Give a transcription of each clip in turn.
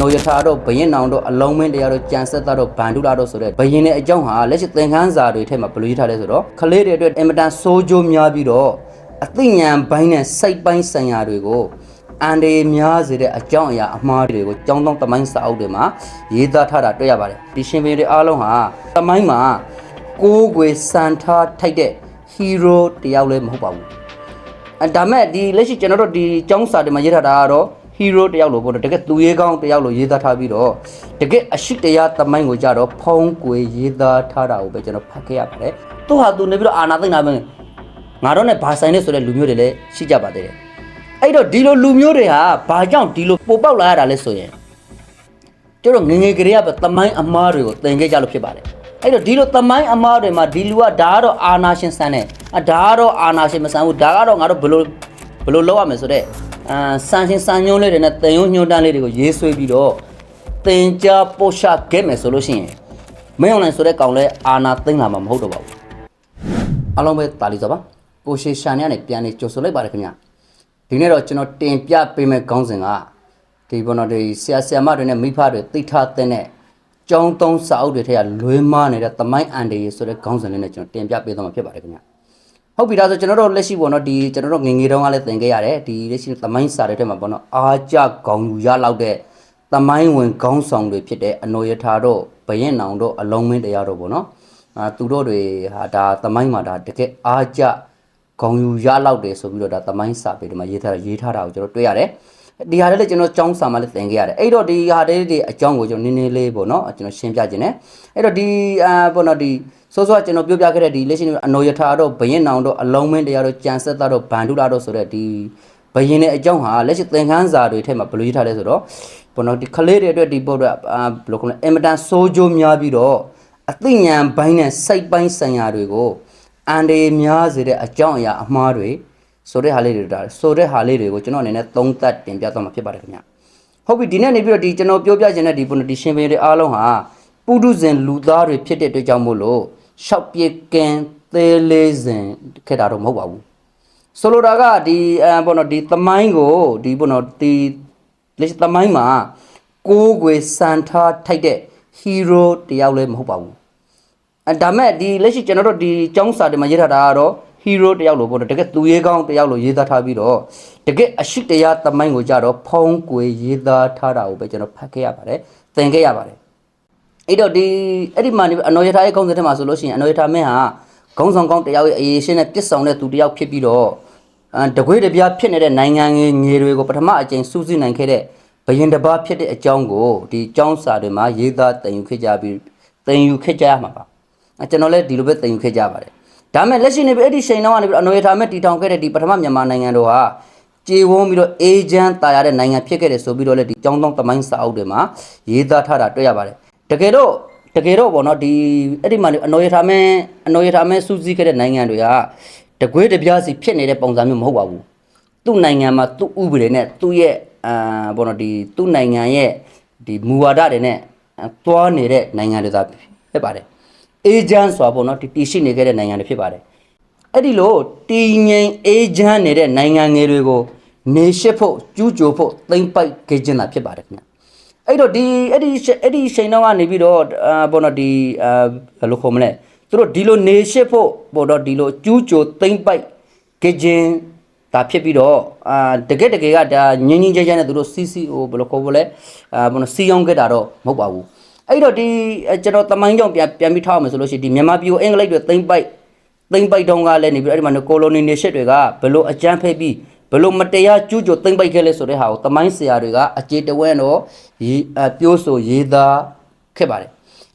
နိုယထာတို့ဘရင်နောင်တို့အလုံးမင်းတရားတို့ကြံဆက်သားတို့ဗန္ဓုလာတို့ဆိုတဲ့ဘရင်ရဲ့အကြောင်းဟာလက်ရှိသင်ခန်းစာတွေထဲမှာဘယ်လိုရေးထားလဲဆိုတော့ကလေးတွေအတွက်အင်မတန်စိုးကြိုးများပြီးတော့အသိဉာဏ်ပိုင်းနဲ့စိတ်ပိုင်းဆိုင်ရာတွေကိုအန်ဒီများစေတဲ့အကြောင်းအရာအမှားတွေကိုကြောင်းတောင်းတမိုင်းစာအုပ်တွေမှာရေးသားထားတာတွေ့ရပါတယ်ဒီရှင်ဘင်တွေအားလုံးဟာတမိုင်းမှာကိုးကွယ်စံထားထိုက်တဲ့ဟီးရိုးတယောက်လည်းမဟုတ်ပါဘူးအဲဒါမဲ့ဒီလက်ရှိကျွန်တော်တို့ဒီចောင်းစာတွေမှာရေးထားတာကတော့ hero တယောက်လို့ပေါ့နော်တကယ်သူရဲကောင်းတယောက်လို့ရေးသားထားပြီးတော့တကယ်အရှိတရားသမိုင်းကိုကြတော့ဖုံးကွယ်ရေးသားထားတာကိုပဲကျွန်တော်ဖတ်ခဲ့ရပါတယ်သူဟာသူနေပြီးတော့အာနာသိမ့်တာပဲငါတော့နဲ့ဘာဆိုင်နေဆိုတဲ့လူမျိုးတွေလည်းရှိကြပါသေးတယ်အဲ့တော့ဒီလိုလူမျိုးတွေဟာဘာကြောင့်ဒီလိုပိုပေါက်လာရတာလဲဆိုရင်ကျတော့ငယ်ငယ်ကလေးကပဲသမိုင်းအမားတွေကိုသင်ခဲ့ကြလို့ဖြစ်ပါတယ်အဲ့တော့ဒီလိုသမိုင်းအမားတွေမှာဒီလူကဒါကတော့အာနာရှင်ဆန်းတယ်အဒါကတော့အာနာရှင်မဆန်းဘူးဒါကတော့ငါတို့ဘယ်လိုဘယ်လိုလုပ်ရမလဲဆိုတော့ အာဆန်းရှင်ဆန်းညွှန်းလေးတွေနဲ့တင်ယုံညွှန်းတန်းလေးတွေကိုရေးဆွဲပြီးတော့တင်ကြားပို့ချခဲ့မယ်ဆိုလို့ရှိရင်မင်းအောင်လိုင်းဆိုတဲ့ကောင်လဲအာနာသိမ့်လာမှာမဟုတ်တော့ပါဘူးအားလုံးပဲတာလီစောပါကိုရှေရှာနေရနေပြန်နေကြိုဆိုလိုက်ပါတယ်ခင်ဗျာဒီနေ့တော့ကျွန်တော်တင်ပြပေးမယ့်ခေါင်းစဉ်ကဒီဘောနော်ဒီဆရာဆရာမတွေနဲ့မိဖတွေသိထားတဲ့ကျောင်းသုံးစာအုပ်တွေထက်ကလွဲမားနေတဲ့သမိုင်းအန်ဒီဆိုတဲ့ခေါင်းစဉ်လေးနဲ့ကျွန်တော်တင်ပြပေးသွားမှာဖြစ်ပါတယ်ခင်ဗျာ ဟုတ်ပြီဒါဆိုကျွန်တော်တို့လက်ရှိပေါ့နော်ဒီကျွန်တော်တို့ငယ်ငယ်တုန်းကလည်းသင်ခဲ့ရတယ်ဒီလက်ရှိသမိုင်းစာတွေထဲမှာပေါ့နော်အားကြခေါင်းယူရလောက်တဲ့သမိုင်းဝင်ခေါင်းဆောင်တွေဖြစ်တဲ့အနော်ယထာတို့ဘရင်နောင်တို့အလုံးမင်းတရားတို့ပေါ့နော်အာသူတို့တွေဟာဒါသမိုင်းမှာဒါတကယ်အားကြခေါင်းယူရလောက်တယ်ဆိုပြီးတော့ဒါသမိုင်းစာပေတွေမှာရေးထားရေးထားတာကိုကျွန်တော်တွေ့ရတယ်ဒီဟာလေးလည်းကျွန်တော်ចောင်းစာမှာလည်းသင်ခဲ့ရတယ်အဲ့တော့ဒီဟာလေးတွေအကြောင်းကိုကျွန်တော်နည်းနည်းလေးပေါ့နော်ကျွန်တော်ရှင်းပြခြင်းနဲ့အဲ့တော့ဒီအာပေါ့နော်ဒီ စောစောကကျွန်တော်ပြောပြခဲ့တဲ့ဒီလက်ရှိအနော်ယထာတို့ဘရင်နောင်တို့အလုံးမင်းတရားတို့ကြံဆက်သားတို့ဗန္ဓုလာတို့ဆိုတဲ့ဒီဘရင်ရဲ့အကြောင်းဟာလက်ရှိသင်ခန်းစာတွေထဲမှာဘယ်လိုရေးထားလဲဆိုတော့ပေါ့နော်ဒီကလေးတွေအတွက်ဒီပေါ့တော့အာဘယ်လိုခေါ်လဲအင်မတန်စိုးကြိုးများပြီးတော့အသိဉာဏ်ပိုင်းနဲ့စိတ်ပိုင်းဆိုင်ရာတွေကိုအန်ဒီများစေတဲ့အကြောင်းအရာအမှားတွေဆိုတဲ့ဟာလေးတွေဒါဆိုတဲ့ဟာလေးတွေကိုကျွန်တော်အနေနဲ့သုံးသပ်တင်ပြသွားမှာဖြစ်ပါတယ်ခင်ဗျဟုတ်ပြီဒီနေ့နေပြီးတော့ဒီကျွန်တော်ပြောပြခြင်းတဲ့ဒီပေါ့နော်ဒီရှင်ဘင်တွေအားလုံးဟာပုထုဇဉ်လူသားတွေဖြစ်တဲ့အတွက်ကြောင့်မို့လို့ ရှောက်ပြေကင်သေးလေးစဉ်ခဲ့တာတော့မဟုတ်ပါဘူးဆိုလိုတာကဒီအဲဘောနော်ဒီသမိုင်းကိုဒီဘောနော်ဒီလက်ရှိသမိုင်းမှာကိုးကွယ်စံထားထိုက်တဲ့ hero တယောက်လည်းမဟုတ်ပါဘူးအဲဒါမဲ့ဒီလက်ရှိကျွန်တော်တို့ဒီចောင်းစာတွေမှာရေးထားတာကတော့ hero တယောက်လို့ပေါ့နော်တကယ်သူရဲကောင်းတယောက်လို့ရေးသားထားပြီးတော့တကယ်အရှိတရားသမိုင်းကိုကြတော့ဖုံးကွယ်ရေးသားထားတာကိုပဲကျွန်တော်ဖတ်ခဲ့ရပါတယ်သင်ခဲ့ရပါတယ် အဲ့တော့ဒီအဲ့ဒီမှာနေအနော်ရထားရဲ့ခေါင်းစဉ်ထဲမှာဆိုလို့ရှိရင်အနော်ရထားမင်းဟာခေါင်းဆောင်ကောင်းတယောက်ရဲ့အရေးရှင်းနဲ့ပြစ်ဆောင်တဲ့သူတယောက်ဖြစ်ပြီးတော့အတကွေးတပြားဖြစ်နေတဲ့နိုင်ငံငယ်ငယ်တွေကိုပထမအကြိမ်စူးစီးနိုင်ခဲ့တဲ့ဘယင်တစ်ပါးဖြစ်တဲ့အကြောင်းကိုဒီចောင်းစာတွေမှာရေးသားတင်ယူခဲ့ကြပြီးတင်ယူခဲ့ကြရမှာပါအဲကျွန်တော်လည်းဒီလိုပဲတင်ယူခဲ့ကြပါတယ်ဒါမဲ့လက်ရှိနေပြီအဲ့ဒီချိန်တော့ကနေပြီးအနော်ရထားမဲ့တီထောင်ခဲ့တဲ့ဒီပထမမြန်မာနိုင်ငံတော်ဟာကြေဝုန်းပြီးတော့အေဂျန်တာရတဲ့နိုင်ငံဖြစ်ခဲ့တယ်ဆိုပြီးတော့လည်းဒီចောင်းတောင်းတမိုင်းစာအုပ်တွေမှာရေးသားထားတာတွေ့ရပါတယ် တကယ်တော့တကယ်တော့ဗောနော်ဒီအဲ့ဒီမှာအနော်ရထားမဲအနော်ရထားမဲစူးစီးခဲ့တဲ့နိုင်ငံတွေကတကွေးတပြားစီဖြစ်နေတဲ့ပုံစံမျိုးမဟုတ်ပါဘူးသူ့နိုင်ငံမှာသူ့ဥပဒေနဲ့သူ့ရဲ့အာဗောနော်ဒီသူ့နိုင်ငံရဲ့ဒီမူဝါဒတွေနဲ့သွားနေတဲ့နိုင်ငံတွေသာဖြစ်ပါတယ်အေဂျင့်ဆိုတာဗောနော်ဒီတည်ရှိနေခဲ့တဲ့နိုင်ငံတွေဖြစ်ပါတယ်အဲ့ဒီလိုတည်ငြိမ်အေဂျင့်နေတဲ့နိုင်ငံငယ်တွေကိုနေရှိဖို့ကျူးကျော်ဖို့သိမ့်ပိုက်ခဲ့ခြင်းသာဖြစ်ပါတယ်ခင်ဗျ အဲ့တော့ဒီအဲ့ဒီအဲ့ဒီချိန်တော့ကနေပြီးတော့အာဘောနော်ဒီအာဘယ်လိုခေါ်မလဲသူတို့ဒီလိုနေရှိဖို့ဘောတော့ဒီလိုကျူးကျော်သိမ့်ပိုက်ကြခြင်းဒါဖြစ်ပြီးတော့အာတကယ်တကယ်ကဒါငင်းငင်းကြဲကြဲနဲ့သူတို့ CCO ဘယ်လိုခေါ်မလဲအာဘောနော်စီအောင်ခဲ့တာတော့မဟုတ်ပါဘူးအဲ့တော့ဒီကျွန်တော်တမိုင်းကြောင့်ပြန်ပြန်ပြီးထောက်အောင်ဆိုလို့ရှိရင်ဒီမြန်မာပြည်ကိုအင်္ဂလိပ်တွေသိမ့်ပိုက်သိမ့်ပိုက်တုံးကလည်းနေပြီးအဲ့ဒီမှာကိုလိုနီနေရှစ်တွေကဘယ်လိုအကြမ်းဖက်ပြီး ဘယ်လိုမတရားကျူးကျော်သိမ့်ပိုက်ခဲ့လဲဆိုတဲ့ဟာကိုတမိုင်းဆရာတွေကအခြေတဝဲတော့ရေးအပြောဆိုရေးသားခဲ့ပါတယ်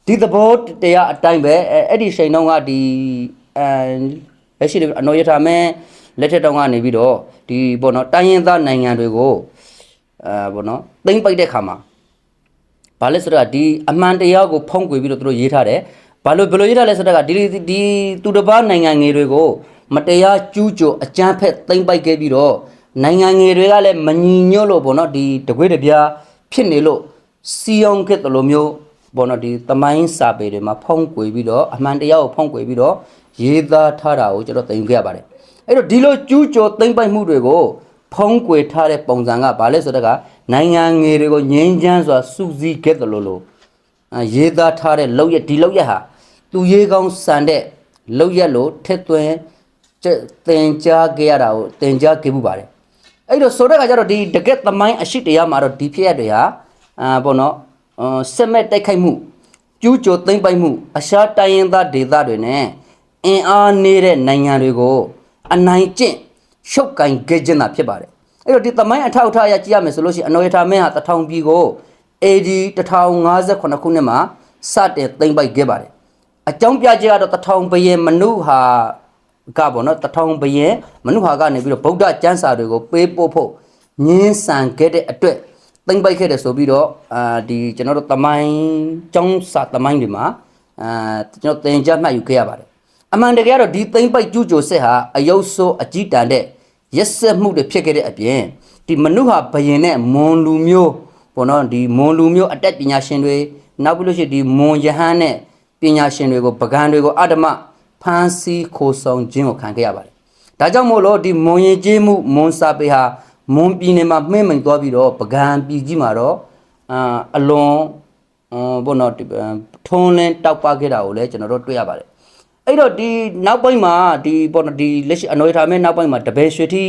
ဒီသဘောတရားအတိုင်းပဲအဲ့အဲ့ဒီချိန်တုန်းကဒီအဲလက်ရှိအနော်ရထာမဲလက်ထက်တုန်းကနေပြီးတော့ဒီပေါ့နော်တိုင်းရင်းသားနိုင်ငံတွေကိုအဲပေါ့နော်သိမ့်ပိုက်တဲ့ခါမှာဘာလဲဆိုတော့ဒီအမှန်တရားကိုဖုံးကွယ်ပြီးတော့သူတို့ရေးထားတယ်ဘာလို့ဘယ်လိုရေးထားလဲဆိုတော့ဒီဒီသူတစ်ပါးနိုင်ငံငယ်တွေကိုမတရားကျူးကျော်အကြမ်းဖက်သိမ်းပိုက်ခဲ့ပြီးတော့ နိုင်ငံငယ်တွေကလည်းမညီညွတ်လို့ပေါ့နော်ဒီတကွေးတပြားဖြစ်နေလို့စီအောင်ခဲ့တယ်လို့မျိုးပေါ့နော်ဒီတမိုင်းစာပေတွေမှာဖုံးကွယ်ပြီးတော့အမှန်တရားကိုဖုံးကွယ်ပြီးတော့ရေးသားထားတာကိုကျွန်တော်သိယူခဲ့ရပါတယ်အဲ့တော့ဒီလိုကျူးကျော်သိမ်းပိုက်မှုတွေကိုဘဖုံးကွယ်ထားတဲ့ပုံစံကဘာလဲဆိုတော့ကနိုင်ငံငယ်တွေကိုငြိမ်းချမ်းစွာစူးစီးခဲ့တယ်လို့လို့အာရေးသားထားတဲ့လောက်ရက်ဒီလောက်ရက်ဟာသူရေးကောင်းစံတဲ့လောက်ရက်လို့ထက်သွင်းကျတင်ကြားခဲ့ရတာကိုတင်ကြားခဲ့မှုပါတယ် အဲ့တော့ဆိုတဲ့ကကြတော့ဒီတကက်သမိုင်းအရှိတရားမှာတော့ဒီဖြစ်ရတွေဟာအာဘောနော်အာစစ်မဲ့တိုက်ခိုက်မှုကျူးကျော်သိမ်းပိုက်မှုအရှားတိုင်းရင်းသားဒေသတွေနဲ့အင်အားနေတဲ့နိုင်ငံတွေကိုအနိုင်ကျင့်ရှုပ်ကင်ခဲ့ခြင်းသာဖြစ်ပါတယ်အဲ့တော့ဒီသမိုင်းအထောက်အထားအရကြည့်ရမယ်ဆိုလို့ရှိရင်အနော်ရထာမင်းဟာတထောင်ပြည်ကို AD 1058ခုနှစ်မှာစတင်သိမ်းပိုက်ခဲ့ပါတယ်အကြောင်းပြချက်ကတော့တထောင်ဘယင်မနုဟာ ကပေါ့နော်တထောင်ဘယင်မနုဟာကနေပြီးတော့ဗုဒ္ဓကျမ်းစာတွေကိုပေးပို့ဖို့ညင်းဆန်ခဲ့တဲ့အတွက်သိမ်းပိုက်ခဲ့တယ်ဆိုပြီးတော့အာဒီကျွန်တော်တို့သမိုင်းကျောင်းစာသမိုင်းတွေမှာအာကျွန်တော်သင်ကြားမှတ်ယူခဲ့ရပါတယ်အမှန်တကယ်ကတော့ဒီသိမ့်ပိုက်ကျူးကျော်စစ်ဟာအယုတ်ဆိုးအကြီးတန်တဲ့ရက်စက်မှုတွေဖြစ်ခဲ့တဲ့အပြင်ဒီမနုဟာဘယင်နဲ့မွန်လူမျိုးပေါ့နော်ဒီမွန်လူမျိုးအတက်ပညာရှင်တွေနောက်ပြီးလို့ရှိရင်ဒီမွန်ယဟန်နဲ့ပညာရှင်တွေကိုပကံတွေကိုအတ္တမ ဖန်ဆီးခိုးဆောင်ခြင်းကိုခံခဲ့ရပါတယ်။ဒါကြောင့်မို့လို့ဒီမွန်ရင်ကျေးမှုမွန်စာပေဟာမွန်ပြည်နယ်မှာမှင်းမိန်သွားပြီးတော့ပကံပြည်ကြီးမှာတော့အာအလွန်အမ်ဘောနော်ဒီထုံးလင်းတောက်ပခဲ့တာကိုလည်းကျွန်တော်တို့တွေ့ရပါတယ်အဲ့တော့ဒီနောက်ပိုင်းမှာဒီပေါ့နော်ဒီလက်ရှိအနော်ရထားမဲ့နောက်ပိုင်းမှာတပယ်ရွှေထီ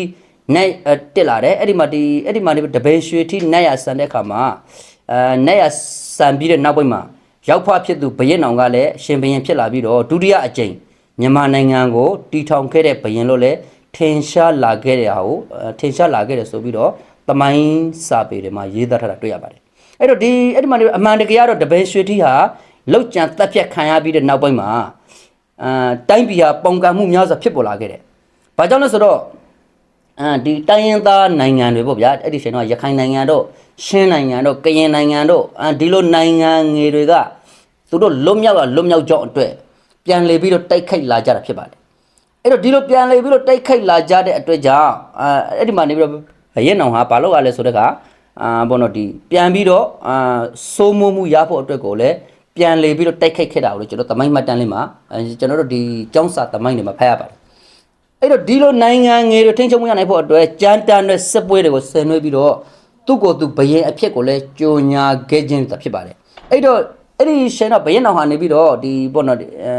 နိုင်အဲတက်လာတယ်အဲ့ဒီမှာဒီအဲ့ဒီမှာဒီတပယ်ရွှေထီနိုင်ရဆန်တဲ့ခါမှာအဲနိုင်ရဆန်ပြီးတဲ့နောက်ပိုင်းမှာရောက်ဖဖြစ်သူဘရင်အောင်ကလည်းရှင်ဘရင်ဖြစ်လာပြီးတော့ဒုတိယအကြိမ် မြန်မာနိုင်ငံကိုတီထောင်ခဲ့တဲ့ဘရင်လို့လည်းထင်ရှားလာခဲ့တဲ့ဟာကိုအဲထင်ရှားလာခဲ့တယ်ဆိုပြီးတော့တမိုင်းစာပေတွေမှာရေးသားထားတာတွေ့ရပါတယ်အဲ့တော့ဒီအဲ့ဒီမှာဒီအမှန်တကယ်ကတော့တပယ်ရွှေထီဟာလောက်ကြံတက်ဖြတ်ခံရပြီးတဲ့နောက်ပိုင်းမှာအာတိုင်းပြည်ဟာပုံကံမှုများစွာဖြစ်ပေါ်လာခဲ့တယ်။ဘာကြောင့်လဲဆိုတော့အာဒီတိုင်းရင်းသားနိုင်ငံတွေပေါ့ဗျာအဲ့ဒီချိန်တော့ရခိုင်နိုင်ငံတို့ရှင်းနိုင်ငံတို့ကရင်နိုင်ငံတို့အာဒီလိုနိုင်ငံငယ်တွေကသူတို့လွတ်မြောက်တာလွတ်မြောက်ကြောင်းအတွက် ပြန်လေပြီးတော့တိုက်ခိုက်လာကြတာဖြစ်ပါတယ်။အဲ့တော့ဒီလိုပြန်လေပြီးတော့တိုက်ခိုက်လာကြတဲ့အတွက်ကြောင့်အာအဲ့ဒီမှာနေပြီးတော့ရဲနောင်ဟာဘာလို့ရလဲဆိုတဲ့ကအာဘောနော်ဒီပြန်ပြီးတော့အာစိုးမိုးမှုရဖို့အတွက်ကိုလည်းပြန်လေပြီးတော့တိုက်ခိုက်ခဲ့တာကိုလည်းကျွန်တော်သမိုင်းမှတ်တမ်းလေးမှာအဲကျွန်တော်တို့ဒီကျောင်းစာသမိုင်းတွေမှာဖတ်ရပါတယ်အဲ့တော့ဒီလိုနိုင်ငံငယ်တွေထိန်းချုပ်မှုရနိုင်ဖို့အတွက်ကြမ်းတမ်းတဲ့စစ်ပွဲတွေကိုဆင်နွှဲပြီးတော့သူ့ကိုယ်သူဘယင်အဖြစ်ကိုလည်းကြိုညာခဲ့ခြင်းသာဖြစ်ပါတယ်အဲ့တော့ အဲ့ဒီရှင်တော့ဘယင်တော်ဟာနေပြီးတော့ဒီပေါ့နော်ဒီအဲ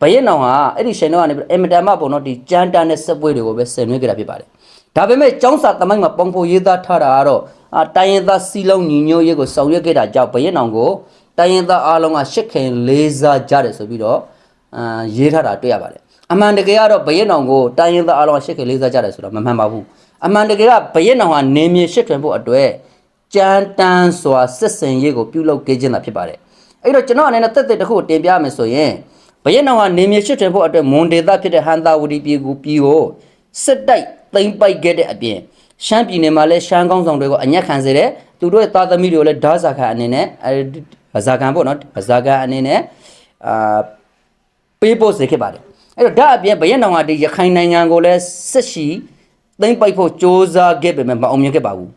ဘယင်တော်ဟာအဲ့ဒီရှင်တော့ကနေပြီးတော့အင်မတန်မှပေါ့နော်ဒီကြမ်းတမ်းတဲ့စစ်ပွဲတွေကိုပဲဆင်နွှဲခဲ့တာဖြစ်ပါတယ်ဒါပေမဲ့ကျောင်းစာသမိုင်းမှာပုံဖော်ရေးသားထားတာကတော့အာတိုင်းရင်းသားစီလုံးညီညွတ်ရေးကိုဆောင်ရွက်ခဲ့တာကြောင့်ဘယင်တော်ကိုတိုင်းရင်းသားအားလုံးကရှစ်ခင်လေးစားကြတယ်ဆိုပြီးတော့အာရေးထားတာတွေ့ရပါတယ်အမှန်တကယ်ကတော့ဘရက်နောင်ကိုတိုင်းရင်းသားအားလုံးကရှစ်ခင်လေးစားကြတယ်ဆိုတော့မမှန်ပါဘူးအမှန်တကယ်ကဘရက်နောင်ကနေမြေရှစ်ထွင်ဖို့အတွက် ကြမ်းတမ်းစွာစစ်စင်ရေးကိုပြုလုပ်ခဲ့ခြင်းသာဖြစ်ပါတယ်အဲ့တော့ကျွန်တော်အနေနဲ့တက်တက်တစ်ခုကိုတင်ပြမယ်ဆိုရင်ဘရက်နောင်ကနေမြေရှစ်ထွင်ဖို့အတွက်မွန်ဒေသဖြစ်တဲ့ဟန်သာဝတီပြည်ကိုပြည်ကိုစစ်တိုက်သိမ်းပိုက်ခဲ့တဲ့အပြင်ရှမ်းပြည်နယ်မှာလည်းရှမ်းကောင်းဆောင်တွေကိုအညက်ခံစေတဲ့သူတို့ရဲ့သားသမီးတွေကိုလည်းဓာတ်စာခံအနေနဲ့အဲဒီဗဇာကန်ပေါ့နော်ဗဇာကန်အနေနဲ့အာပေးပို့စေခဲ့ပါတယ်အဲ့တော့ဒါအပြင်ဘရက်နောင်ကဒီရခိုင်နိုင်ငံကိုလည်းစစ်ရှိသိမ့်ပိုက်ဖို့စ조사ခဲ့ပေမဲ့မအောင်မြင်ခဲ့ပါဘူး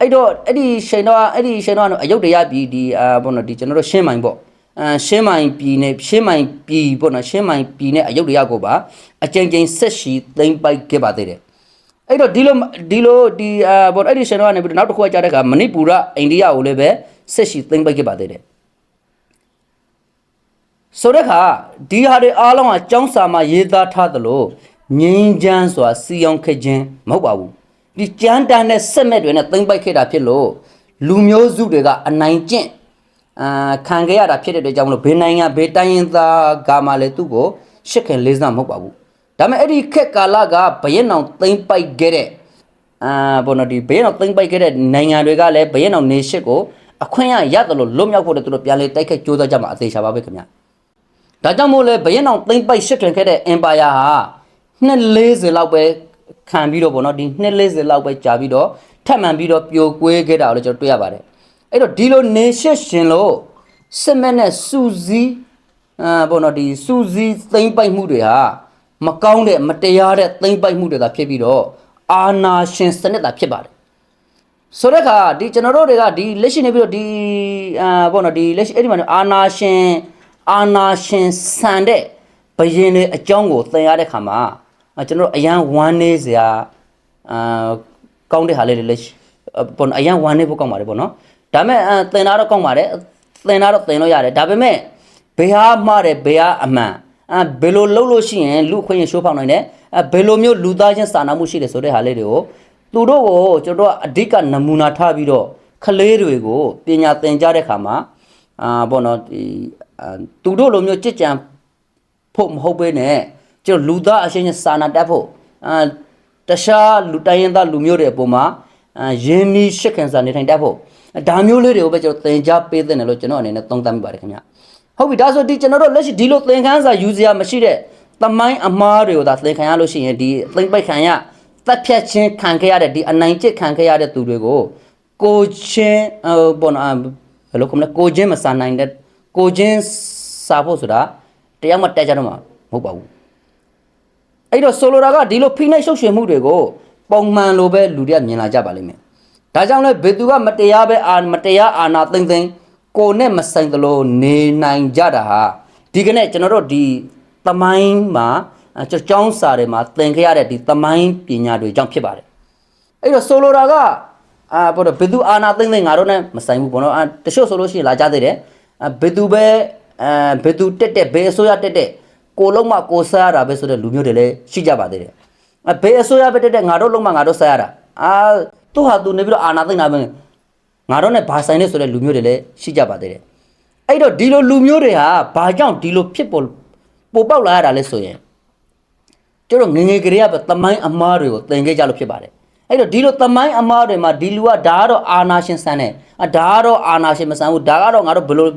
အဲ့တော့အဲ့ဒီရှင်တော့အဲ့ဒီရှင်တော့အယုတ်တရားပြည်ဒီအာပေါ့နော်ဒီကျွန်တော်တို့ရှင်းမိုင်ပေါ့အာရှင်းမိုင်ပြည်နဲ့ရှင်းမိုင်ပြည်ပေါ့နော်ရှင်းမိုင်ပြည်နဲ့အယုတ်တရားကိုပါအကြိမ်ကြိမ်ဆက်ရှိသိမ့်ပိုက်ခဲ့ပါသေးတယ်အဲ့တော့ဒီလိုဒီလိုဒီအာပေါ့အဲ့ဒီရှင်တော့ကနေပြီးနောက်တစ်ခုကကြားတဲ့ကမဏိပူရအိန္ဒိယကိုလည်းပဲဆက်ရှိသိမ့်ပိုက်ခဲ့ပါသေးတယ်ဆိုတဲ့အခါဒီဟာတွေအားလုံးကចောင်းစာမှာရေးသားထားသလိုငင်းချမ်းစွာစီအောင်ခဲ့ခြင်းမဟုတ်ပါဘူး ဒီကြမ်းတမ်းတဲ့စက်မဲ့တွေနဲ့သိမ့်ပိုက်ခဲ့တာဖြစ်လို့လူမျိုးစုတွေကအနိုင်ကျင့်အာခံခဲ့ရတာဖြစ်တဲ့အတွက်ကြောင့်မလို့ဘေးနိုင်ငံဘေးတိုင်းရင်းသားကမှလည်းသူ့ကိုရှစ်ခင်လေးစားမဟုတ်ပါဘူးဒါပေမဲ့အဲ့ဒီခက်ကာလကဘရက်နောင်သိမ့်ပိုက်ခဲ့တဲ့အာဘောနော်ဒီဘရက်နောင်သိမ့်ပိုက်ခဲ့တဲ့နိုင်ငံတွေကလည်းဘရက်နောင်နေရှစ်ကိုအခွင့်အရေးရတယ်လို့လွတ်မြောက်ဖို့လည်းသူတို့ပြန်လေတိုက်ခိုက်ကြိုးစားကြမှာအသေးချာပါပဲခင်ဗျာဒါကြောင့်မို့လဲဘရင်အောင်သိမ့်ပိုက်ရှစ်ထွင်ခဲ့တဲ့ empire ဟာနှစ်40လောက်ပဲ ခံပြီးတော့ဗောနော်ဒီနှစ်40လောက်ပဲကြာပြီးတော့ထပ်မံပြီးတော့ပြိုကွဲခဲ့တာကိုလည်းကျွန်တော်တွေ့ရပါတယ်အဲ့တော့ဒီလိုနေရှစ်ရှင်လို့စစ်မဲ့နဲ့စူဇီးအာဗောနော်ဒီစူဇီးသိမ့်ပိုက်မှုတွေဟာမကောင်းတဲ့မတရားတဲ့သိမ့်ပိုက်မှုတွေသာဖြစ်ပြီးတော့အာနာရှင်စနစ်သာဖြစ်ပါတယ်ဆိုတဲ့အခါဒီကျွန်တော်တို့တွေကဒီလက်ရှိနေပြီးတော့ဒီအာဘောနော်ဒီလက်ရှိအဲ့ဒီမှာအာနာရှင်အာနာရှင်ဆန်တဲ့ဘယင်တွေအကြောင်းကိုသင်ရတဲ့ခါမှာအာ ကျွန်တော်တို့အရန်ဝမ်းနေစရာအာကောင်းတဲ့ဟာလေးတွေလည်းရှိပေါ့နော်အရန်ဝမ်းနေဖို့ကောင်းပါတယ်ပေါ့နော်ဒါပေမဲ့အဲသင်တာတော့ကောင်းပါတယ်သင်တာတော့သင်လို့ရတယ်ဒါပေမဲ့ဘယ်ဟာမှားတယ်ဘယ်ဟာအမှန်အဲဘယ်လိုလုပ်လို့ရှိရင်လူခွင့်ရရှိုးဖောက်နိုင်တယ်အဲဘယ်လိုမျိုးလူသားချင်းစာနာမှုရှိတယ်ဆိုတဲ့ဟာလေးတွေကိုသူတို့ကိုကျွန်တော်တို့ကအဓိကနမူနာထားပြီးတော့ကလေးတွေကိုပညာသင်ကြားတဲ့ခါမှာအာပေါ့နော်ဒီအာသူတို့လိုမျိုးကြစ်ကြံဖို့မဟုတ်ဘဲနဲ့ ကျွန်တော်လူသားအချင်းချင်းစာနာတတ်ဖို့အာတခြားလူတိုင်းရင်းသားလူမျိုးတွေအပေါ်မှာအာယင်းနီးရှစ်ခင်စာနေထိုင်တတ်ဖို့ဒါမျိုးလေးတွေကိုပဲကျွန်တော်သင်ကြားပေးတဲ့တယ်လို့ကျွန်တော်အနေနဲ့သုံးသပ်မိပါတယ်ခင်ဗျဟုတ်ပြီဒါဆိုဒီကျွန်တော်တို့လက်ရှိဒီလိုသင်ခန်းစာယူစရာမရှိတဲ့သမိုင်းအမားတွေကိုဒါသင်ခံရလို့ရှိရင်ဒီသိမ့်ပိုက်ခံရတက်ဖြတ်ချင်းခံခဲ့ရတဲ့ဒီအနိုင်ကျစ်ခံခဲ့ရတဲ့သူတွေကိုကိုချင်းဟိုပေါ့နော်ဘယ်လိုခေါမလဲကိုချင်းမစာနိုင်တဲ့ကိုချင်းစာဖို့ဆိုတာတရားမတက်ကြတော့မှာမဟုတ်ပါဘူး အဲ့တော့ဆိုလိုတာကဒီလိုဖိနှိပ်ရှုပ်ရှင်မှုတွေကိုပုံမှန်လိုပဲလူတွေကမြင်လာကြပါလိမ့်မယ်။ဒါကြောင့်လဲဘယ်သူကမတရားပဲအာမတရားအာနာသိမ့်သိမ့်ကိုနဲ့မဆိုင်သလိုနေနိုင်ကြတာဟာဒီကနေ့ကျွန်တော်တို့ဒီသမိုင်းမှာအဲကျွန်တော်ကျောင်းစာတွေမှာသင်ခဲ့ရတဲ့ဒီသမိုင်းပညာတွေကြောင့်ဖြစ်ပါတယ်။အဲ့တော့ဆိုလိုတာကအာဘောတော့ဘယ်သူအာနာသိမ့်သိမ့်ငါတို့နဲ့မဆိုင်ဘူးဘောနော်အာတချို့ဆိုလို့ရှိရင်လာကြသေးတယ်။အာဘယ်သူပဲအဲဘယ်သူတက်တက်ဘယ်အစိုးရတက်တက် ကိုလုံးမကိုစားရတာပဲဆိုတဲ့လူမျိုးတွေလည်းရှိကြပါသေးတယ်။အဘေးအစိုးရပဲတက်တဲ့ငါတို့လုံးမငါတို့စားရတာ။အာသူဟာသူနေပြီးတော့အာနာသိမ့်တာပဲငါတို့နဲ့ဘာဆိုင်နေဆိုတဲ့လူမျိုးတွေလည်းရှိကြပါသေးတယ်။အဲ့တော့ဒီလိုလူမျိုးတွေဟာဘာကြောင့်ဒီလိုဖြစ်ပေါ်ပိုပေါက်လာရတာလဲဆိုရင်ကျတို့ငယ်ငယ်ကလေးကပဲတမိုင်းအမားတွေကိုသင်ခဲ့ကြလို့ဖြစ်ပါတယ်။အဲ့တော့ဒီလိုတမိုင်းအမားတွေမှာဒီလူကဒါကတော့အာနာရှင်ဆန်တယ်။အဒါကတော့အာနာရှင်မဆန်ဘူး။ဒါကတော့ငါတို့ဘယ်လို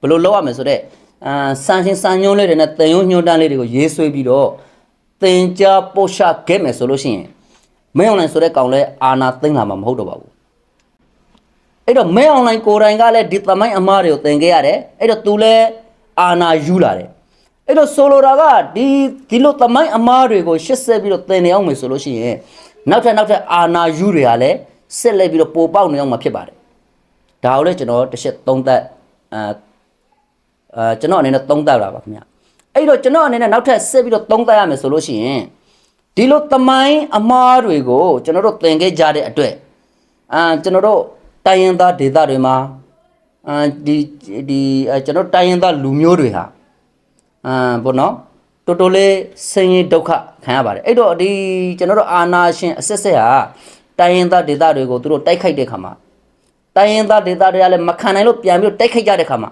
ဘယ်လိုလုပ်ရမလဲဆိုတော့ အာစံရှင်စံညွှန်းလေးတွေနဲ့တင်ယုံညွှန်းတန်းလေးတွေကိုရေးဆွဲပြီးတော့သင်ကြားပို့ချခဲ့မယ်ဆိုလို့ရှိရင်မင်းအွန်လိုင်းဆိုတဲ့ကောင်လဲအာနာသိမ့်လာမှာမဟုတ်တော့ပါဘူးအဲ့တော့မင်းအွန်လိုင်းကိုယ်တိုင်ကလည်းဒီသမိုင်းအမားတွေကိုသင်ခဲ့ရတယ်အဲ့တော့ तू လဲအာနာယူလာတယ်အဲ့တော့ဆိုလိုတာကဒီဒီလိုသမိုင်းအမားတွေကိုရှစ်ဆက်ပြီးတော့သင်နေအောင်မယ်ဆိုလို့ရှိရင်နောက်ထပ်နောက်ထပ်အာနာယူတွေကလည်းဆက်လက်ပြီးတော့ပိုပေါက်နေအောင်မှာဖြစ်ပါတယ်ဒါကိုလည်းကျွန်တော်တစ်ချက်သုံးသပ်အာ အာကျွန်တော်အနေနဲ့သုံးသပ်တာပါခင်ဗျအဲ့တော့ကျွန်တော်အနေနဲ့နောက်ထပ်ဆက်ပြီးတော့သုံးသပ်ရမယ်ဆိုလို့ရှိရင်ဒီလိုသမိုင်းအမားတွေကိုကျွန်တော်တို့သင်ခဲ့ကြတဲ့အတွက်အာကျွန်တော်တို့တိုင်းရင်းသားဒေသတွေမှာအာဒီဒီအာကျွန်တော်တိုင်းရင်းသားလူမျိုးတွေဟာအာဘောနော်တော်တော်လေးဆင်းရဲဒုက္ခခံရပါတယ်အဲ့တော့ဒီကျွန်တော်တို့အာနာရှင်အဆက်ဆက်ဟာတိုင်းရင်းသားဒေသတွေကိုသူတို့တိုက်ခိုက်တဲ့ခါမှာတိုင်းရင်းသားဒေသတွေကလည်းမခံနိုင်လို့ပြန်ပြီးတော့တိုက်ခိုက်ကြတဲ့ခါမှာ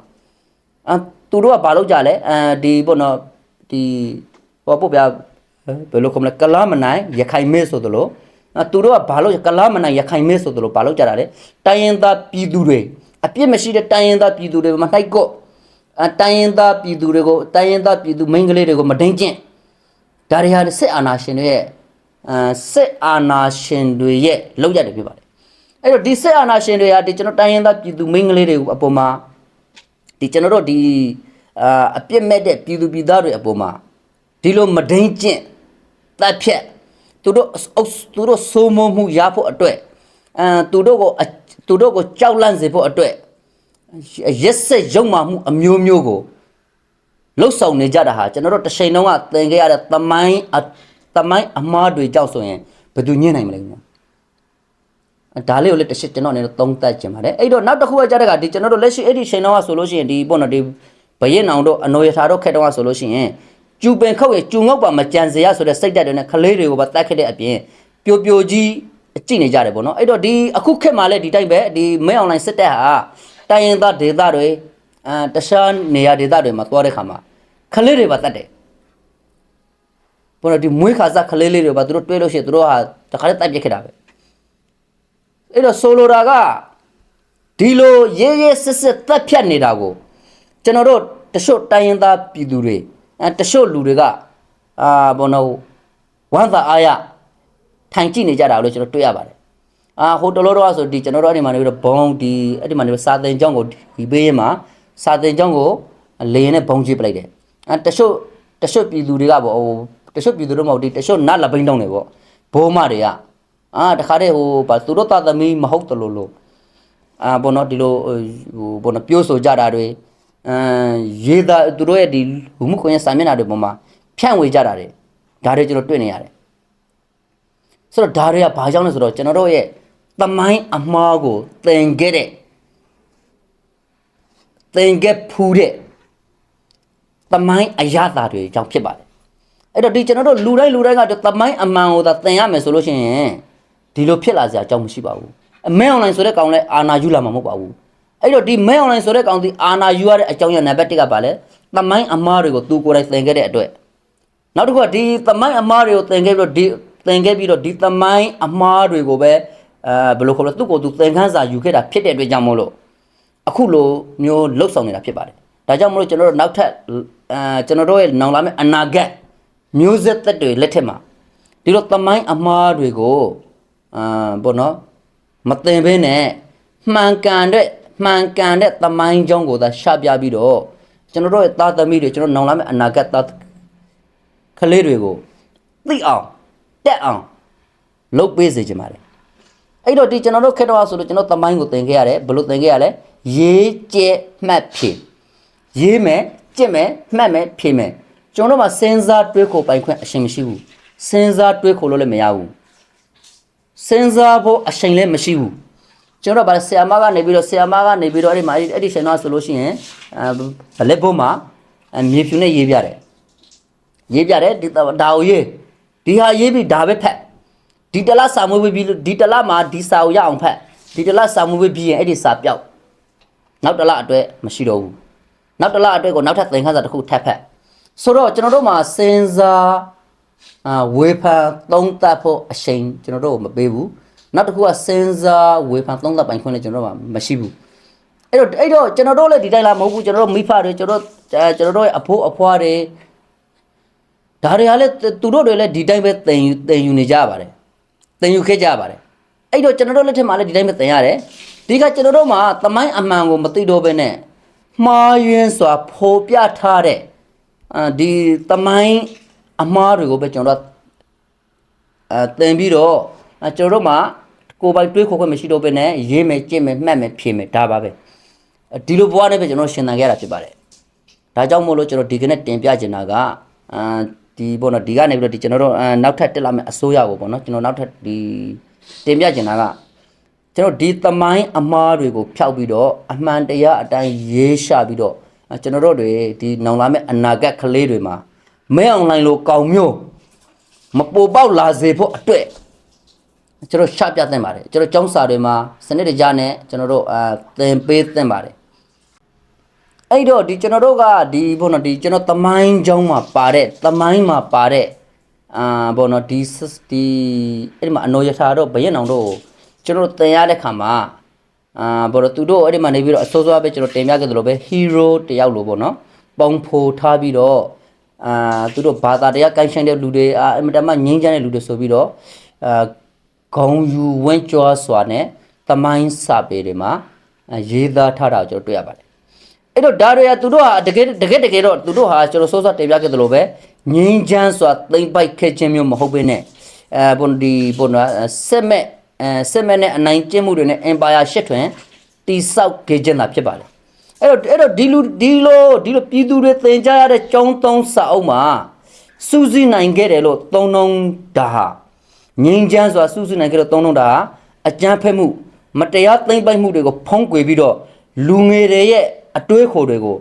အမ်သူတို့ကဘာလုပ်ကြလဲအဲဒီပေါ့နော်ဒီဟောပုတ်ပြဘယ်လိုခေါမလဲကလားမနိုင်ရခိုင်မဲဆိုသလိုအသူတို့ကဘာလို့ကလားမနိုင်ရခိုင်မဲဆိုသလိုဘာလုပ်ကြတာလဲတိုင်းရင်သားပြည်သူတွေအပြစ်မရှိတဲ့တိုင်းရင်သားပြည်သူတွေမနှိုက်ကော့အတိုင်းရင်သားပြည်သူတွေကိုတိုင်းရင်သားပြည်သူမိန်းကလေးတွေကိုမဒိန်ကျင့်ဒါတွေဟာစစ်အာဏာရှင်တွေရဲ့အဲစစ်အာဏာရှင်တွေရဲ့လောက်ရတယ်ဖြစ်ပါတယ်အဲ့တော့ဒီစစ်အာဏာရှင်တွေဟာဒီကျွန်တော်တိုင်းရင်သားပြည်သူမိန်းကလေးတွေအပေါ်မှာ ဒီကျွန်တော်တို့ဒီအာအပြစ်မဲ့တဲ့ပြည်သူပြည်သားတွေအပေါ်မှာဒီလိုမဒိန်ကျင့်တပ်ဖြတ်သူတို့အုပ်သူတို့စိုးမိုးမှုရဖို့အတွက်အဲသူတို့ကိုအသူတို့ကိုကြောက်လန့်စေဖို့အတွက်ရက်ဆက်ရုံမှမှုအမျိုးမျိုးကိုလှုပ်ဆောင်နေကြတာဟာကျွန်တော်တို့တစ်ချိန်လုံးကသင်ခဲ့ရတဲ့သမိုင်းအသမိုင်းအမားတွေကြောက်ဆိုရင်ဘယ်သူညှင်းနိုင်မလဲခင်ဗျာ ဒါလေးကိုလည်းတစ်ချက်ကျွန်တော်အနေနဲ့သုံးသပ်ခြင်းပါတယ်အဲ့တော့နောက်တစ်ခုကကြတဲ့ကဒီကျွန်တော်တို့လက်ရှိအဲ့ဒီချိန်တော့ဆိုလို့ရှိရင်ဒီပေါ့နော်ဒီဘရင်အောင်တို့အနော်ရထာတို့ခက်တော့ဆိုလို့ရှိရင်ကျူပင်ခောက်ရဲ့ကျူငေါက်ပါမကြံစရဆိုတဲ့စိတ်ဓာတ်တွေနဲ့ခလေးတွေကိုပါတတ်ခဲ့တဲ့အပြင်ပြိုပြိုကြီးကြည့်နေကြတယ်ပေါ့နော်အဲ့တော့ဒီအခုခက်မှာလည်းဒီတိုက်ပဲဒီမဲအွန်လိုင်းစစ်တပ်ဟာတိုင်းရင်သားဒေသတွေအဲတခြားနေရာဒေသတွေမှာသွားတဲ့ခါမှာခလေးတွေပါတတ်တယ်ပေါ့နော်ဒီမွေးခါစားခလေးလေးတွေပါသူတို့တွဲလို့ရှိရင်သူတို့ဟာတခါတည်းတိုက်ပြစ်ခဲ့တာပဲ အဲ့တော့ဆိုလိုတာကဒီလိုရေးရေးစစ်စစ်သက်ဖြတ်နေတာကိုကျွန်တော်တို့တချို့တိုင်းရင်းသားပြည်သူတွေအဲတချို့လူတွေကအာဘောနော်ဝမ်းသာအားရထိုင်ကြည့်နေကြတာလို့ကျွန်တော်တွေ့ရပါတယ်အာဟိုတလောတော့ဆိုဒီကျွန်တော်တို့အဲ့ဒီမှာနေပြီးတော့ဘုံဒီအဲ့ဒီမှာနေပြီးစာသင်ကျောင်းကိုဒီဘေးရင်မှာစာသင်ကျောင်းကိုလေရင်နဲ့ဘုံကြည့်ပလိုက်တယ်အဲတချို့တချို့ပြည်သူတွေကပေါ့ဟိုတချို့ပြည်သူတို့မဟုတ်ဒီတချို့နတ်လပိန်းတောင်းနေပေါ့ဘိုးမတွေက အာတခါတည်းဟိုဗာသူတို့တာသမီမဟုတ်တလို့လို့အာဘောနော်ဒီလိုဟိုဘောနော်ပြောဆိုကြတာတွေအမ်ရေးသားသူတို့ရဲ့ဒီလူမှုကွန်ရက်စာမျက်နှာတွေပေါ်မှာဖြန့်ဝေကြတာတွေဒါတွေကျွန်တော်တွေ့နေရတယ်ဆိုတော့ဒါတွေကဘာကြောင့်လဲဆိုတော့ကျွန်တော်တို့ရဲ့သမိုင်းအမှားကိုသင်ခဲ့တဲ့သင်ခဲ့ဖူးတဲ့သမိုင်းအရသာတွေကြောင့်ဖြစ်ပါတယ်အဲ့တော့ဒီကျွန်တော်တို့လူတိုင်းလူတိုင်းကသမိုင်းအမှန်ကိုသာသင်ရမယ်ဆိုလို့ရှိရင် ဒီလိုဖြစ်လာစရာအကြောင်းမရှိပါဘူးအမဲအွန်လိုင်းဆိုတဲ့ကောင်လဲအာနာယူလာမှာမဟုတ်ပါဘူးအဲ့တော့ဒီမဲအွန်လိုင်းဆိုတဲ့ကောင်ဒီအာနာယူရတဲ့အကြောင်းရနံပါတ်1ကပါလဲသမိုင်းအမှားတွေကိုသူကိုယ်တိုင်သင်ခဲ့တဲ့အတွက်နောက်တစ်ခုကဒီသမိုင်းအမားတွေကိုသင်ခဲ့ပြီးတော့ဒီသင်ခဲ့ပြီးတော့ဒီသမိုင်းအမားတွေကိုပဲအဲဘယ်လိုခေါ်လဲသူ့ကိုယ်သူသင်ခန်းစာယူခဲ့တာဖြစ်တဲ့အတွက်ကြောင့်မို့လို့အခုလိုမျိုးလှုပ်ဆောင်နေတာဖြစ်ပါတယ်ဒါကြောင့်မို့လို့ကျွန်တော်တို့နောက်ထပ်အဲကျွန်တော်တို့ရဲ့နောင်လာမယ့်အနာဂတ်မျိုးဆက်သက်တွေလက်ထက်မှာဒီလိုသမိုင်းအမားတွေကို အာဘောနော်မသင်ဘဲနဲ့မှန်ကန်တဲ့မှန်ကန်တဲ့သမိုင်းကြောင်းကိုသာရှပြပြီးတော့ကျွန်တော်တို့ရဲ့သားသမီးတွေကျွန်တော်နောင်လာမယ့်အနာဂတ်သားကလေးတွေကိုသိအောင်တက်အောင်လုပ်ပေးစေချင်ပါတယ်အဲ့တော့ဒီကျွန်တော်တို့ခက်တော့ဆိုလို့ကျွန်တော်သမိုင်းကိုသင်ခဲ့ရတယ်ဘယ်လိုသင်ခဲ့ရလဲရေးကျက်မှတ်ဖြေရေးမယ်ကြက်မယ်မှတ်မယ်ဖြေမယ်ကျွန်တော်တို့မှာစဉ်းစားတွေးခေါ်ပိုင်ခွင့်အရှင်မရှိဘူးစဉ်းစားတွေးခေါ်လို့လည်းမရဘူး စဉ်းစားဖို့အရှင်လည်းမရှိဘူးကျွန်တော်တို့ဗာဆရာမကနေပြီးတော့ဆရာမကနေပြီးတော့အဲ့ဒီမှာအဲ့ဒီအဲ့ဒီရှင်တော့ဆိုလို့ရှိရင်အဲဘလက်ဘုတ်မှာအမြေဖြူနဲ့ရေးပြတယ်ရေးပြတယ်ဒီဒါကိုရေးဒီဟာရေးပြီးဒါပဲဖက်ဒီတလားစာမွေးပြီးလို့ဒီတလားမှာဒီစာကိုရအောင်ဖက်ဒီတလားစာမွေးပြီးရင်အဲ့ဒီစာပြောက်နောက်တလားအတွက်မရှိတော့ဘူးနောက်တလားအတွက်ကိုနောက်ထပ်သင်ခန်းစာတစ်ခုထပ်ဖက်ဆိုတော့ကျွန်တော်တို့မှာစင်စား အာဝေဖန်သုံးသပ်ဖို့အချိန်ကျွန်တော်တို့ကိုမပေးဘူးနောက်တစ်ခုကစင်စားဝေဖန်သုံးသပ်ပိုင်ခွင့်လည်းကျွန်တော်တို့မှာမရှိဘူးအဲ့တော့အဲ့တော့ကျွန်တော်တို့လည်းဒီတိုင်းလာမဟုတ်ဘူးကျွန်တော်တို့မိဖတွေကျွန်တော်တို့အဲကျွန်တော်တို့ရဲ့အဖိုးအဖွားတွေဒါတွေကလည်းသူတို့တွေလည်းဒီတိုင်းပဲသင်ယူသင်ယူနေကြပါတယ်သင်ယူခဲ့ကြပါတယ်အဲ့တော့ကျွန်တော်တို့လက်ထက်မှာလည်းဒီတိုင်းပဲသင်ရတယ်ဒီကကျွန်တော်တို့မှာသမိုင်းအမှန်ကိုမသိတော့ဘဲနဲ့မှားယွင်းစွာဖော်ပြထားတဲ့အာဒီသမိုင်း အမှားတွေကိုပဲကျွန်တော်တို့အဲသင်ပြီးတော့အဲကျွန်တော်တို့မှာကိုယ်ပိုင်တွေးခေါ်ခွင့်မရှိတော့ဘဲနဲ့ရေးမယ်ကြည့်မယ်မှတ်မယ်ဖြေမယ်ဒါပါပဲဒီလိုဘဝနဲ့ပဲကျွန်တော်ရှင်သန်ခဲ့ရတာဖြစ်ပါတယ်ဒါကြောင့်မို့လို့ကျွန်တော်ဒီကနေ့တင်ပြချင်တာကအာဒီပေါ့နော်ဒီကနေပြီးတော့ဒီကျွန်တော်တို့အာနောက်ထပ်တက်လာမယ့်အစိုးရကိုပေါ့နော်ကျွန်တော်နောက်ထပ်ဒီတင်ပြချင်တာကကျွန်တော်ဒီသမိုင်းအမားတွေကိုဖျောက်ပြီးတော့အမှန်တရားအတိုင်းရေးရှာပြီးတော့အာကျွန်တော်တို့တွေဒီနောင်လာမယ့်အနာဂတ်ကလေးတွေမှာ မဲအွန်လိုင်းလိုကောင်မျိုးမပူပေါက်လာစေဖို့အတွက်ကျွန်တော်ရှာပြသင့်ပါတယ်ကျွန်တော်ចောင်းစာတွေမှာစနစ်တကျနဲ့ကျွန်တော်တို့အာသင်ပေးသင့်ပါတယ်အဲ့တော့ဒီကျွန်တော်တို့ကဒီဘောနော်ဒီကျွန်တော်သမိုင်းကြောင်းမှာပါတဲ့သမိုင်းမှာပါတဲ့အာဘောနော်ဒီဒီအဲ့ဒီမှာအနော်ယထာတို့ဘယက်နောင်တို့ကိုကျွန်တော်တို့သင်ရတဲ့ခါမှာအာဘောနော်သူတို့အဲ့ဒီမှာနေပြီးတော့အစိုးစွာပဲကျွန်တော်တင်ပြခဲ့သလိုပဲ hero တယောက်လိုပေါ့နော်ပုံဖိုထားပြီးတော့ အာသူတို့ဘာသာတရားကိုင်းဆိုင်တဲ့လူတွေအာအင်မတန်မှငြင်းချမ်းတဲ့လူတွေဆိုပြီးတော့အာဂုံယူဝင့်ကြွားစွာနဲ့သမိုင်းစာပေတွေမှာအာရေးသားထားတာကိုကျွန်တော်တွေ့ရပါတယ်အဲ့တော့ဒါတွေကသူတို့ဟာတကယ်တကယ်တကယ်တော့သူတို့ဟာကျွန်တော်စောစောတင်ပြခဲ့သလိုပဲငင်းချမ်းစွာသိမ့်ပိုက်ခဲ့ခြင်းမျိုးမဟုတ်ဘဲနဲ့အဲဘုန်ဒီဘုန်ဆက်မဲ့အဲဆက်မဲ့နဲ့အနိုင်ကျင့်မှုတွေနဲ့ empire ရှစ်ထွင်တိဆောက်ခဲ့ခြင်းသာဖြစ်ပါတယ် အဲ့တော့အဲ့တော့ဒီလူဒီလိုဒီလိုပြည်သူတွေသင်ကြားရတဲ့ចုံသုံးစာအုပ်မှာစူးစီးနိုင်ခဲ့တယ်လို့သုံးနှုံးတာဟာငင်းချမ်းစွာစူးစီးနိုင်ခဲ့လို့သုံးနှုံးတာဟာအကြမ်းဖက်မှု မတရားသိမ့်ပိုက်မှုတွေကိုဖုံးကွယ်ပြီးတော့လူငယ်တွေရဲ့အတွေးခေါ်တွေကို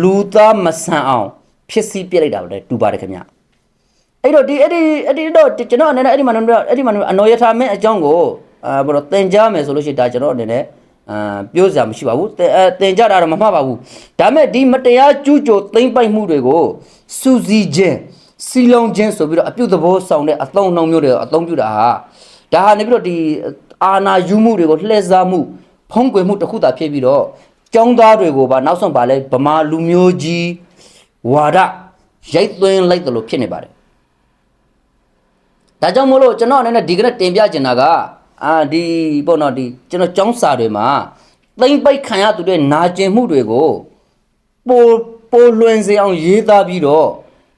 လူသားမဆန်အောင် ဖြစ်စီပြစ်လိုက်တာပဲတူပါတယ်ခင်ဗျအဲ့တော့ဒီအဲ့ဒီအဲ့ဒီတော့ကျွန်တော်အနေနဲ့အဲ့ဒီမှာအဲ့ဒီမှာအနော်ယထာမင်းအကြောင်းကိုအာဘယ်တော့သင်ကြားမယ်ဆိုလို့ရှိရင်ဒါကျွန်တော်အနေနဲ့ အာပြောစရာမရှိပါဘူးသင်အဲသင်ကြားတာတော့မမှားပါဘူးဒါမဲ့ဒီမတရားကျူးကျော်သိမ့်ပိုက်မှုတွေကိုစူးစီးခြင်းစီလုံးခြင်းဆိုပြီးတော့အပြုတ်သဘောဆောင်တဲ့အသုံးအနှုန်းမျိုးတွေအသုံးပြုတာဟာဒါဟာနေပြီးတော့ဒီအာနာယူမှုတွေကိုလှည့်စားမှုဖုံးကွယ်မှုတစ်ခုသာဖြစ်ပြီးတော့ကျောင်းသားတွေကိုပါနောက်ဆုံးပါလဲဗမာလူမျိုးကြီးဝါဒရိုက်သွင်းလိုက်တယ်လို့ဖြစ်နေပါတယ်ဒါကြောင့်မို့လို့ကျွန်တော်အနေနဲ့ဒီကနေ့တင်ပြချင်တာက အာဒီပေါ့နော်ဒီကျွန်တော်ကျောင်းစာတွေမှာသိမ့်ပိုက်ခံရသူတွေနာကျင်မှုတွေကိုပိုပိုလွင်စေအောင်ရေးသားပြီးတော့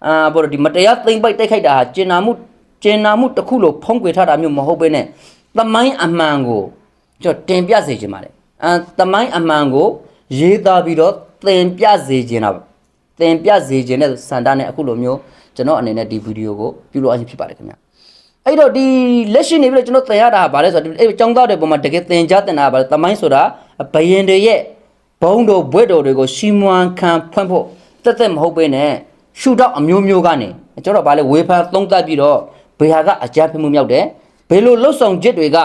အာပေါ့ဒီမတရားသိမ့်ပိုက်တိုက်ခိုက်တာဟာကျင်နာမှုကျင်နာမှုတစ်ခုလို့ဖုံးကွယ်ထားတာမျိုးမဟုတ်ဘဲနဲ့သမိုင်းအမှန်ကိုကျွန်တော်တင်ပြစေချင်ပါတယ်အဲသမိုင်းအမှန်ကိုရေးသားပြီးတော့သင်ပြစေချင်တာသင်ပြစေချင်တဲ့စန္ဒနဲ့အခုလိုမျိုးကျွန်တော်အနေနဲ့ဒီဗီဒီယိုကိုပြုလုပ်အပ်ဖြစ်ပါတယ်ခင်ဗျ အဲ့တော့ဒီလက်ရှိနေပြီးတော့ကျွန်တော်သင်ရတာကဘာလဲဆိုတော့အဲ့ចောင်းသားတွေပုံမှာတကယ်သင်ကြားတင်တာကဘာလဲတမိုင်းဆိုတာဘယင်တွေရဲ့ဘုံတော်ဘွဲ့တော်တွေကိုရှီမွန်ခံဖွင့်ဖို့တက်တက်မဟုတ်ပဲနဲ့ရှူတော့အမျိုးမျိုးကနေကျွန်တော်ဘာလဲဝေဖန်သုံးသပ်ပြီးတော့ဘယ်ဟာကအကြမ်းဖက်မှုမြောက်တယ်ဘယ်လိုလှုပ်ဆောင်ချက်တွေက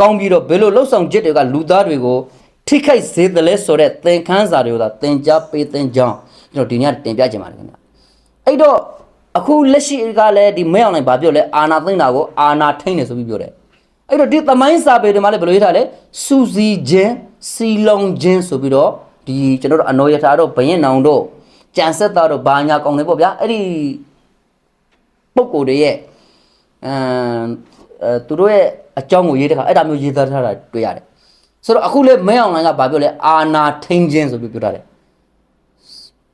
ကောင်းပြီးတော့ဘယ်လိုလှုပ်ဆောင်ချက်တွေကလူသားတွေကိုထိခိုက်စေတယ်လဲဆိုတဲ့သင်ခန်းစာတွေကိုသာသင်ကြားပေးသင်ကြောင်းကျွန်တော်ဒီနေ့ကတင်ပြချင်ပါတယ်ခင်ဗျာအဲ့တော့ အခုလက်ရှိကလည်းဒီမဲအောင်လိုက်ဘာပြောလဲအာနာသိမ့်တာကိုအာနာထိမ့်တယ်ဆိုပြီးပြောတယ်အဲ့တော့ဒီသမိုင်းစာပေတွေမှာလည်းဘယ်လိုရေးထားလဲစူစီခြင်းစီလုံးခြင်းဆိုပြီးတော့ဒီကျွန်တော်တို့အနော်ရထားတို့ဘရင်နောင်တို့ကြံဆက်သားတို့ဘာညာကောင်းတယ်ပေါ့ဗျာအဲ့ဒီပုံကိုယ်တွေရဲ့အမ်အဲသူတို့ရဲ့အကြောင်းကိုရေးတဲ့ခါအဲ့ဒါမျိုးရေးသားထားတာတွေ့ရတယ်ဆိုတော့အခုလေမဲအောင်လိုင်းကဘာပြောလဲအာနာထိမ့်ခြင်းဆိုပြီးပြောထားတယ်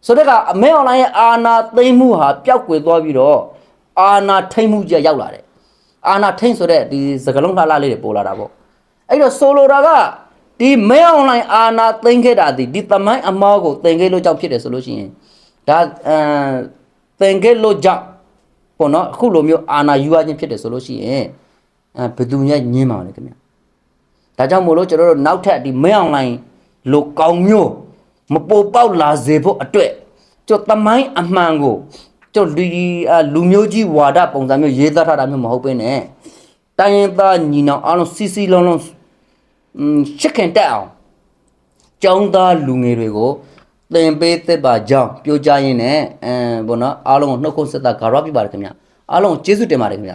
ဆိုတော့ကအမဲအွန်လိုင်းရဲ့အာနာသိမ့်မှုဟာပျောက်ကွယ်သွားပြီးတော့အာနာထိမ့်မှုကြီးရောက်လာတယ်အာနာထိမ့်ဆိုတဲ့ဒီစကလုံးလှလှလေးတွေပေါ်လာတာပေါ့အဲ့တော့ဆိုလိုတာကဒီမဲအွန်လိုင်းအာနာသိမ့်ခဲ့တာဒီဒီသမိုင်းအမားကိုသင်ခဲ့လို့ကြောင့်ဖြစ်တယ်ဆိုလို့ရှိရင်ဒါအဲသင်ခဲ့လို့ကြောင့်ပေါ့နော်အခုလိုမျိုးအာနာယူရခြင်းဖြစ်တယ်ဆိုလို့ရှိရင်အဲဘယ်သူညညင်းမှာလဲခင်ဗျာဒါကြောင့်မို့လို့ကျွန်တော်တို့နောက်ထပ်ဒီမင်းအွန်လိုင်းလိုကောင်းမျိုး မပိုပေါက်လာစေဖို့အတွက်ကျွန်တော်တမိုင်းအမှန်ကိုကျွန်တော်လူအာလူမျိုးကြီးဝါဒပုံစံမျိုးရေးသားထားတာမျိုးမဟုတ်ဘဲနဲ့တိုင်းရင်သားညီနောင်အားလုံးစီစီလုံးလုံးอืมရှစ်ခင်တက်အောင်ចောင်းသားလူငယ်တွေကိုသင်ပေးသစ်ပါကြောင်းပြောကြရင်းနဲ့အဲဘောနော်အားလုံးကိုနှုတ်ခွန်းဆက်တာဂါရပြပါတယ်ခင်ဗျအားလုံးကိုကျေးဇူးတင်ပါတယ်ခင်ဗျ